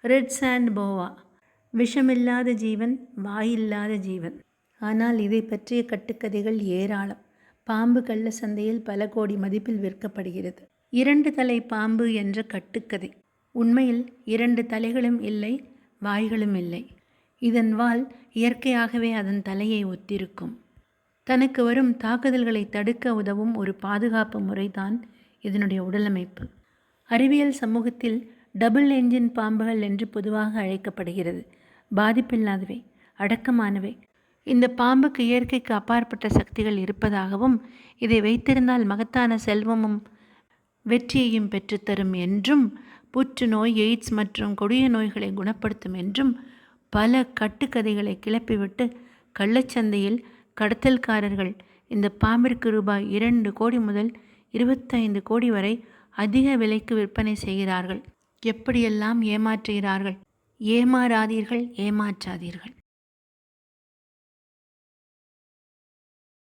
Red sand போவா விஷமில்லாத ஜீவன் வாயில்லாத ஜீவன். ஆனால் இதை பற்றிய கட்டுக்கதைகள் ஏராளம். பாம்பு கள்ள சந்தையில் பல கோடி மதிப்பில் விற்கப்படுகிறது. இரண்டு தலை பாம்பு என்ற கட்டுக்கதை. உண்மையில் இரண்டு தலைகளும் இல்லை வாய்களும் இல்லை. இதன் வால் இயற்கையாகவே அதன் தலையை ஒத்திருக்கும். தனக்கு வரும் தாக்குதல்களை தடுக்க உதவும் ஒரு பாதுகாப்பு முறைதான் இதனுடைய உடலமைப்பு. அறிவியல் சமூகத்தில் டபுள் என்ஜின் பாம்புகள் என்று பொதுவாக அழைக்கப்படுகிறது. பாதிப்பில்லாதவை அடக்கமானவை. இந்த பாம்புக்கு இயற்கைக்கு அப்பாற்பட்ட சக்திகள் இருப்பதாகவும் இதை வைத்திருந்தால் மகத்தான செல்வமும் வெற்றியையும் பெற்றுத்தரும் என்றும் புற்றுநோய் எய்ட்ஸ் மற்றும் கொடிய நோய்களை குணப்படுத்தும் என்றும் பல கட்டுக்கதைகளை கிளப்பிவிட்டு கள்ளச்சந்தையில் கடத்தல்காரர்கள் இந்த பாம்பிற்கு ரூபாய் இரண்டு கோடி முதல் இருபத்தைந்து கோடி வரை அதிக விலைக்கு விற்பனை செய்கிறார்கள். எப்படியெல்லாம் ஏமாற்றுகிறார்கள்? ஏமாறாதீர்கள் ஏமாற்றாதீர்கள்.